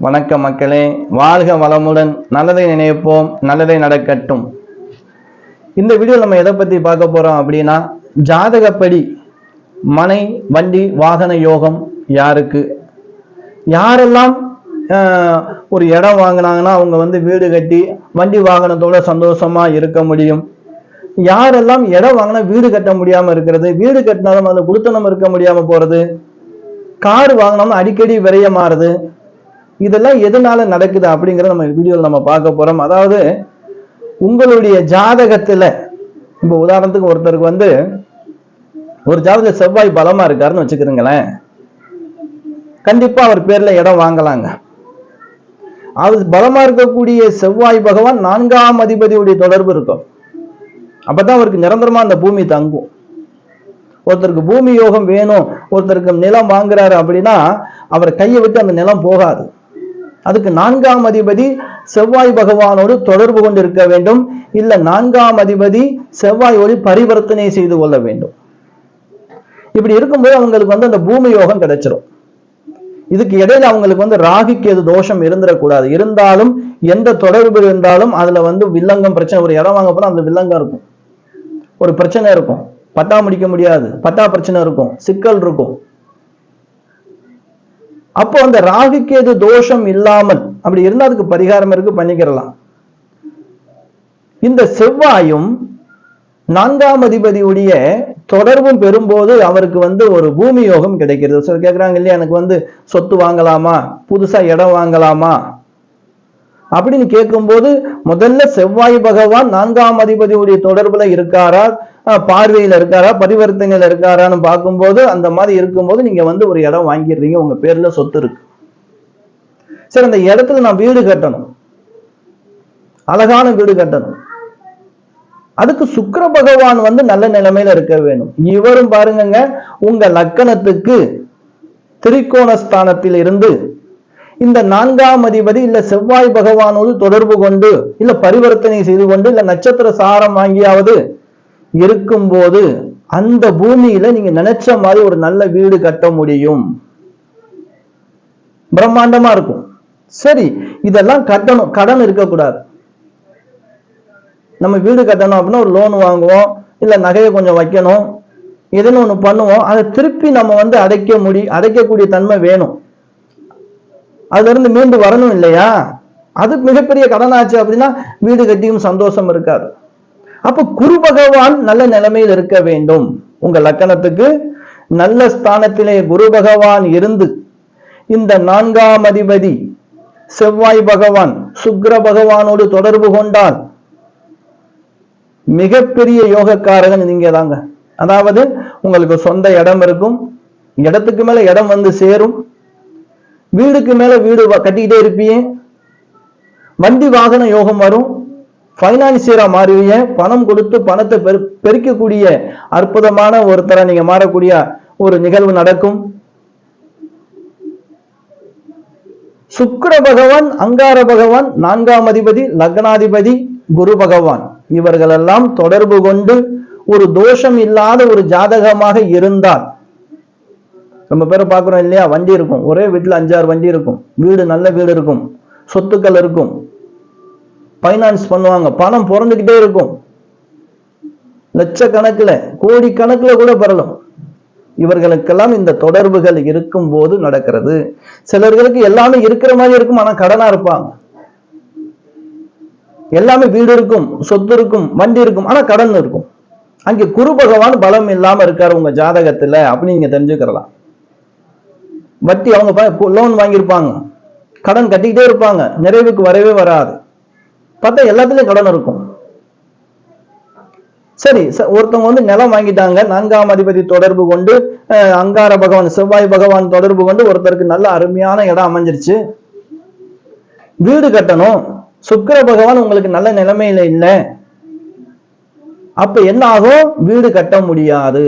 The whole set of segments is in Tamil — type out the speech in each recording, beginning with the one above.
வணக்க மக்களே. வாழ்க வளமுடன். நல்லதை நினைப்போம். நல்லதை நடக்கட்டும். இந்த வீடியோ நம்ம எதை பத்தி பார்க்க போறோம் அப்படின்னா ஜாதகப்படி மனை வண்டி வாகன யோகம் யாருக்கு? யாரெல்லாம் ஆஹ், ஒரு இடம் வாங்கினாங்கன்னா அவங்க வந்து வீடு கட்டி வண்டி வாகனத்தோட சந்தோஷமா இருக்க முடியும். யாரெல்லாம் இடம் வாங்கினா வீடு கட்ட முடியாம இருக்கிறது வீடு கட்டினாலும் அந்த குடுத்தனம் இருக்க முடியாம போறது கார் வாங்கினாலும் அடிக்கடி விரைய மாறுது இதெல்லாம் எதனால நடக்குது அப்படிங்கறத நம்ம வீடியோவில் நம்ம பார்க்க போறோம். அதாவது உங்களுடைய ஜாதகத்துல இப்போ உதாரணத்துக்கு ஒருத்தருக்கு வந்து ஒரு ஜாதக செவ்வாய் பலமா இருக்காருன்னு வச்சுக்கிறீங்களேன். கண்டிப்பா அவர் பேர்ல இடம் வாங்கலாங்க. அது பலமா இருக்கக்கூடிய செவ்வாய் பகவான் நான்காம் அதிபதியுடைய தொடர்பு இருக்கும். அப்பதான் அவருக்கு நிரந்தரமா அந்த பூமி தங்கும். ஒருத்தருக்கு பூமி யோகம் வேணும் ஒருத்தருக்கு நிலம் வாங்குறாரு அப்படின்னா அவர் கையை விட்டு அந்த நிலம் போகாது. அதுக்கு நான்காம் அதிபதி செவ்வாய் பகவானோடு தொடர்பு கொண்டு இருக்க வேண்டும். இல்ல நான்காம் அதிபதி செவ்வாயோடு பரிவர்த்தனை செய்து கொள்ள வேண்டும். இப்படி இருக்கும்போது அவங்களுக்கு வந்து அந்த பூமி யோகம் கிடைச்சிரும். இதுக்கு இடையில அவங்களுக்கு வந்து ராகிக்கு எது தோஷம் இருந்துடக்கூடாது. இருந்தாலும் எந்த தொடர்பு இருந்தாலும் அதுல வந்து வில்லங்கம் பிரச்சனை ஒரு இடம் வாங்க போனா அந்த வில்லங்கம் இருக்கும். ஒரு பிரச்சனை இருக்கும். பட்டா முடிக்க முடியாது. பட்டா பிரச்சனை இருக்கும். சிக்கல் இருக்கும். அப்போ அந்த ராகுக்கேது தோஷம் இல்லாமல் அப்படி இருந்தால் அதுக்கு பரிகாரம் இருக்கு பண்ணிக்கிறலாம். இந்த செவ்வாயும் நான்காம் அதிபதியுடைய தொடர்பும் பெறும்போது அவருக்கு வந்து ஒரு பூமி யோகம் கிடைக்கிறது. சிலர் கேட்குறாங்க இல்லையா எனக்கு வந்து சொத்து வாங்கலாமா? புதுசா இடம் வாங்கலாமா? அப்படின்னு கேட்கும்போது முதல்ல செவ்வாய் பகவான் நான்காம் அதிபதியுடைய தொடர்புல இருக்காரா? பார்வையில இருக்காரா பரிவர்த்தனையில் இருக்காரான்னு பார்க்கும்போது அந்த மாதிரி இருக்கும்போது நீங்க வந்து ஒரு இடம் வாங்கிடுறீங்க உங்க பேர்ல சொத்து இருக்கு. சரி அந்த இடத்துல நான் வீடு கட்டணும். அழகான வீடு கட்டணும். அதுக்கு சுக்கர பகவான் வந்து நல்ல நிலைமையில இருக்க வேணும். இவரும் பாருங்கங்க உங்க லக்கணத்துக்கு திரிகோணஸ்தானத்தில் இருந்து இந்த நான்காம் அதிபதி இல்ல செவ்வாய் பகவானோடு தொடர்பு கொண்டு இல்ல பரிவர்த்தனை செய்து கொண்டு இல்ல நட்சத்திர சாரம் வாங்கியாவது இருக்கும்போது அந்த பூமியில நீங்க நினைச்ச மாதிரி ஒரு நல்ல வீடு கட்ட முடியும். பிரம்மாண்டமா இருக்கும். சரி இதெல்லாம் கட்டணும். கடன் இருக்கக்கூடாது. நம்ம வீடு கட்டணும் அப்படின்னா ஒரு லோன் வாங்குவோம் இல்ல நகையை கொஞ்சம் வைக்கணும் எதுன்னு ஒன்று பண்ணுவோம் அதை திருப்பி நம்ம வந்து அடைக்க முடி அடைக்கக்கூடிய தன்மை வேணும். அதுல இருந்து மீண்டு வரணும் இல்லையா? அது மிகப்பெரிய கடன் ஆச்சு அப்படின்னா வீடு கட்டியும் சந்தோஷம் இருக்காது. அப்ப குரு பகவான் நல்ல நிலைமையில் இருக்க வேண்டும். உங்க லக்கணத்துக்கு நல்ல ஸ்தானத்திலே குரு பகவான் இருந்து இந்த நான்காம் அதிபதி செவ்வாய் பகவான் சுக்கிர பகவானோடு தொடர்பு கொண்டால் மிகப்பெரிய யோகக்காரகன் நீங்க தாங்க. அதாவது உங்களுக்கு சொந்த இடம் இருக்கும் இடத்துக்கு மேல இடம் வந்து சேரும் வீடுக்கு மேல வீடு கட்டிக்கிட்டே இருப்பீங்க வண்டி வாகன யோகம் வரும் பைனான்சியரா மாறுவீங்க. பணம் கொடுத்து பணத்தை பெரு பெருக்கக்கூடிய அற்புதமான ஒருத்தரை நீங்க மாறக்கூடிய ஒரு நிகழ்வு நடக்கும். சுக்கர பகவான் அங்கார பகவான் நான்காம் அதிபதி லக்னாதிபதி குரு பகவான். இவர்களெல்லாம் தொடர்பு கொண்டு ஒரு தோஷம் இல்லாத ஒரு ஜாதகமாக இருந்தால் ரொம்ப பேரை பார்க்குறோம் இல்லையா? வண்டி இருக்கும். ஒரே வீட்டில் அஞ்சாறு வண்டி இருக்கும். வீடு நல்ல வீடு இருக்கும். சொத்துக்கள் இருக்கும். ஃபைனான்ஸ் பண்ணுவாங்க. பணம் பிறந்துக்கிட்டே இருக்கும். லட்சக்கணக்கில் கோடி கணக்கில் கூட பெறலாம் இவர்களுக்கெல்லாம் இந்த தொடர்புகள் இருக்கும் போது நடக்கிறது. சிலர்களுக்கு எல்லாமே இருக்கிற மாதிரி இருக்கும் ஆனா கடனா இருப்பாங்க. எல்லாமே வீடு இருக்கும் சொத்து இருக்கும் வண்டி இருக்கும் ஆனா கடன் இருக்கும். அங்கே குரு பகவான் பலம் இல்லாம இருக்காரு உங்க ஜாதகத்துல அப்படின்னு நீங்க தெரிஞ்சுக்கிறலாம். வட்டி அவங்க லோன் வாங்கியிருப்பாங்க. கடன் கட்டிக்கிட்டே இருப்பாங்க. நிறைவுக்கு வரவே வராது. பார்த்தா எல்லாத்துலயும் கடன் இருக்கும். சரி ஒருத்தவங்க வந்து நிலம் வாங்கிட்டாங்க நான்காம் அதிபதி தொடர்பு கொண்டு அங்கார பகவான் செவ்வாய் பகவான் தொடர்பு கொண்டு ஒருத்தருக்கு நல்ல அருமையான இடம் அமைஞ்சிருச்சு. வீடு கட்டணும். சுக்கர பகவான் உங்களுக்கு நல்ல நிலைமையில இல்லை. அப்ப என்ன ஆகும்? வீடு கட்ட முடியாது.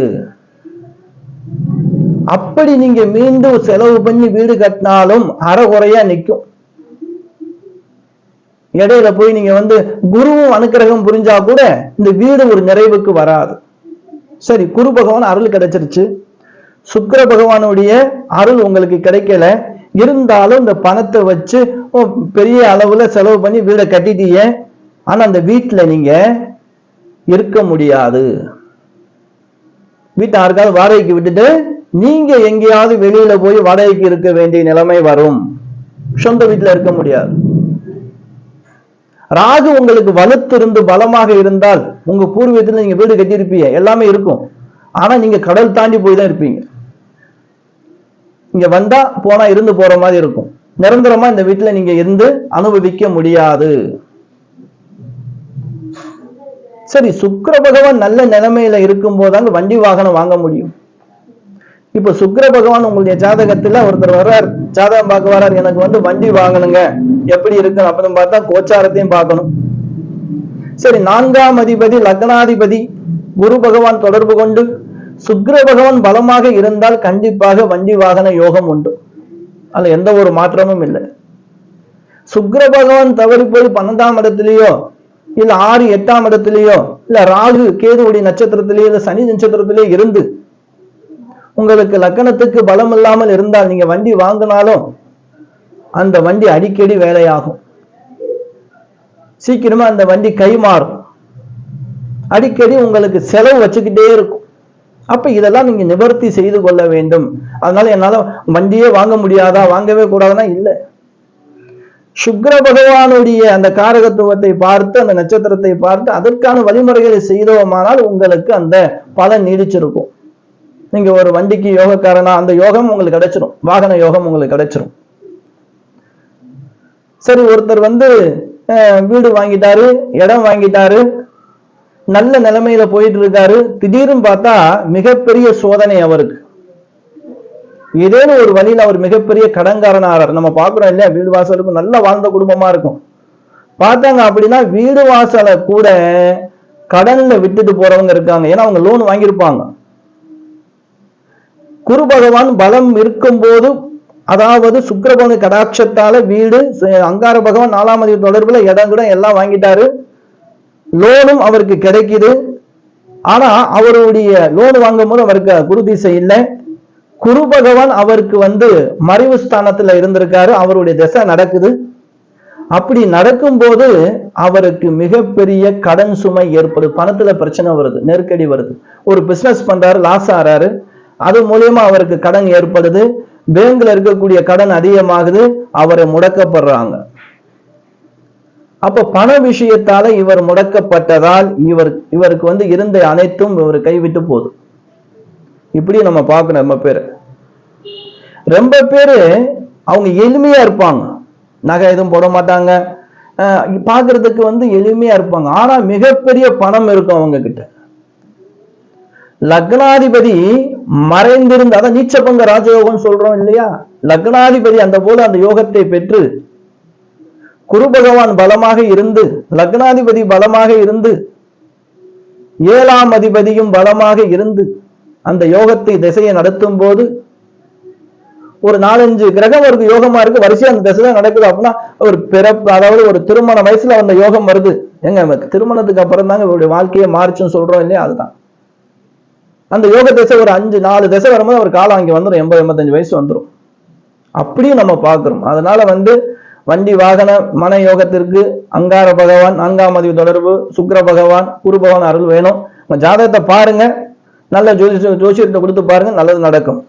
அப்படி நீங்க மீண்டும் செலவு பண்ணி வீடு கட்டினாலும் அறகுறையா நிக்கும். இடையில போய் நீங்க வந்து குருவும் அனுக்கிரகம் புரிஞ்சா கூட இந்த வீடு ஒரு நிறைவுக்கு வராது. சரி குரு பகவான் அருள் கிடைச்சிருச்சு. சுக்கர பகவானுடைய அருள் உங்களுக்கு கிடைக்கல. இருந்தாலும் இந்த பணத்தை வச்சு பெரிய அளவுல செலவு பண்ணி வீடை கட்டிட்டீங்க. ஆனா அந்த வீட்டுல நீங்க இருக்க முடியாது. வீட்டை யாருக்காவது வாடகைக்கு விட்டுட்டு நீங்க எங்கேயாவது வெளியில போய் வாடகைக்கு இருக்க வேண்டிய நிலைமை வரும். சொந்த வீட்டுல இருக்க முடியாது. ராகு உங்களுக்கு வலுத்திருந்து பலமாக இருந்தால் உங்க பூர்வீகத்துல நீங்க வீடு கட்டியிருப்பீங்க. எல்லாமே இருக்கும். ஆனா நீங்க கடல் தாண்டி போய் தான் இருப்பீங்க. இங்க வந்தா போனா இருந்து போற மாதிரி இருக்கும். நிரந்தரமா இந்த வீட்டுல நீங்க இருந்து அனுபவிக்க முடியாது. சரி சுக்கர பகவான் நல்ல நிலைமையில இருக்கும் போதாங்க வண்டி வாகனம் வாங்க முடியும். இப்ப சுக்கர பகவான் உங்களுடைய ஜாதகத்துல ஒருத்தர் வர்றார் ஜாதகம் பார்க்க வர்றார் எனக்கு வந்து வண்டி வாங்கணுங்க. எப்படி இருக்கு அப்படின்னு பார்த்தா கோச்சாரத்தையும் பார்க்கணும். சரி நான்காம் அதிபதி லக்னாதிபதி குரு பகவான் தொடர்பு கொண்டு சுக்கர பகவான் பலமாக இருந்தால் கண்டிப்பாக வண்டி வாகன யோகம் உண்டு. அதுல எந்த ஒரு மாற்றமும் இல்லை. சுக்கர பகவான் தவறி போய் பன்னெண்டாம் இடத்துலயோ இல்ல ஆறு எட்டாம் இடத்துலயோ இல்ல ராகு கேதுவுடைய நட்சத்திரத்திலேயோ இல்ல சனி நட்சத்திரத்திலேயோ இருந்து உங்களுக்கு லக்கணத்துக்கு பலம் இல்லாமல் இருந்தால் நீங்க வண்டி வாங்கினாலும் அந்த வண்டி அடிக்கடி வேலையாகும். சீக்கிரமா அந்த வண்டி கை மாறும் அடிக்கடி உங்களுக்கு செலவு வச்சுக்கிட்டே இருக்கும். அப்ப இதெல்லாம் நீங்க நிவர்த்தி செய்து கொள்ள வேண்டும். அதனால என்னால வண்டியே வாங்க முடியாதா? வாங்கவே கூடாதுன்னா இல்லை. சுக்ர பகவானுடைய அந்த காரகத்துவத்தை பார்த்து அந்த நட்சத்திரத்தை பார்த்து அதற்கான வழிமுறைகளை செய்தோமானால் உங்களுக்கு அந்த பலன் நீடிச்சிருக்கும். நீங்க ஒரு வண்டிக்கு யோகக்காரனா அந்த யோகம் உங்களுக்கு கிடைச்சிரும். வாகன யோகம் உங்களுக்கு கிடைச்சிரும். சரி ஒருத்தர் வந்து வீடு வாங்கிட்டாரு இடம் வாங்கிட்டாரு நல்ல நிலைமையில போயிட்டு இருக்காரு திடீர்னு பார்த்தா மிகப்பெரிய சோதனை அவருக்கு. ஏதேனும் ஒரு வழியில அவர் மிகப்பெரிய கடன்காரன் ஆறார் நம்ம பாக்குறோம் இல்லையா வீடு வாசலுக்கும் நல்ல நல்லா வாழ்ந்த குடும்பமா இருக்கும். பார்த்தாங்க அப்படின்னா வீடு வாசலை கூட கடன்ல விட்டுட்டு போறவங்க இருக்காங்க. ஏன்னா அவங்க லோன் வாங்கியிருப்பாங்க. குரு பகவான் பலம் இருக்கும்போது அதாவது சுக்கரபவனு கடாட்சத்தால வீடு அங்கார பகவான் நாலாம் அதிபதி தொடர்புல இடம் கூட எல்லாம் வாங்கிட்டாரு. லோனும் அவருக்கு கிடைக்குது. ஆனா அவருடைய லோன் வாங்கும் போது அவருக்கு குரு திசை இல்லை. குரு பகவான் அவருக்கு வந்து மறைவு ஸ்தானத்துல இருந்திருக்காரு. அவருடைய திசை நடக்குது. அப்படி நடக்கும்போது அவருக்கு மிகப்பெரிய கடன் சுமை ஏற்படுது பணத்துல பிரச்சனை வருது நெருக்கடி வருது. ஒரு பிசினஸ் பண்றாரு லாஸ் ஆறாரு. அது மூலியமா அவருக்கு கடன் ஏற்படுது. பேங்க்ல இருக்கக்கூடிய கடன் அதிகமாகுது. அவரை முடக்கப்படுறாங்க. அப்ப பண விஷயத்தால இவர் முடக்கப்பட்டதால் இவர் இவருக்கு வந்து இருந்த அனைத்தும் இவர் கைவிட்டு போதும் இப்படி நம்ம பார்க்கணும் ரொம்ப பேரு. ரொம்ப பேரு அவங்க எளிமையா இருப்பாங்க. நகை எதுவும் போட மாட்டாங்க. அஹ் வந்து எளிமையா இருப்பாங்க. ஆனா மிகப்பெரிய பணம் இருக்கும் அவங்க கிட்ட லக்னாதிபதி மறைந்திருந்த அதான் நீச்சபங்க ராஜயோகம் சொல்றோம் இல்லையா? லக்னாதிபதி அந்த போல அந்த யோகத்தை பெற்று குரு பகவான் பலமாக இருந்து லக்னாதிபதி பலமாக இருந்து ஏழாம் அதிபதியும் பலமாக இருந்து அந்த யோகத்தை திசையை நடத்தும் போது ஒரு நாலஞ்சு கிரகம் அவருக்கு யோகமா இருக்கு வரிசையா அந்த திசை தான் நடக்குது. அப்படின்னா ஒரு பிறப்பு அதாவது ஒரு திருமண வயசுல அந்த யோகம் வருது. எங்க திருமணத்துக்கு அப்புறம் தாங்க இவருடைய வாழ்க்கையை மாறிச்சுன்னு சொல்றோம் இல்லையா? அதுதான். அந்த யோக திசை ஒரு அஞ்சு நாலு திசை வரும்போது அவர் காலம் அங்கே வந்துடும் எண்பது எண்பத்தஞ்சு வயசு வந்துடும் அப்படியும் நம்ம பார்க்குறோம். அதனால வந்து வண்டி வாகன மன யோகத்திற்கு அங்கார பகவான் நான்காம் அதிவு தொடர்பு சுக்கர பகவான் குரு பகவான் அருள் வேணும். உங்கள் ஜாதகத்தை பாருங்க. நல்ல ஜோதிஷ ஜோசியத்தை கொடுத்து பாருங்க. நல்லது நடக்கும்.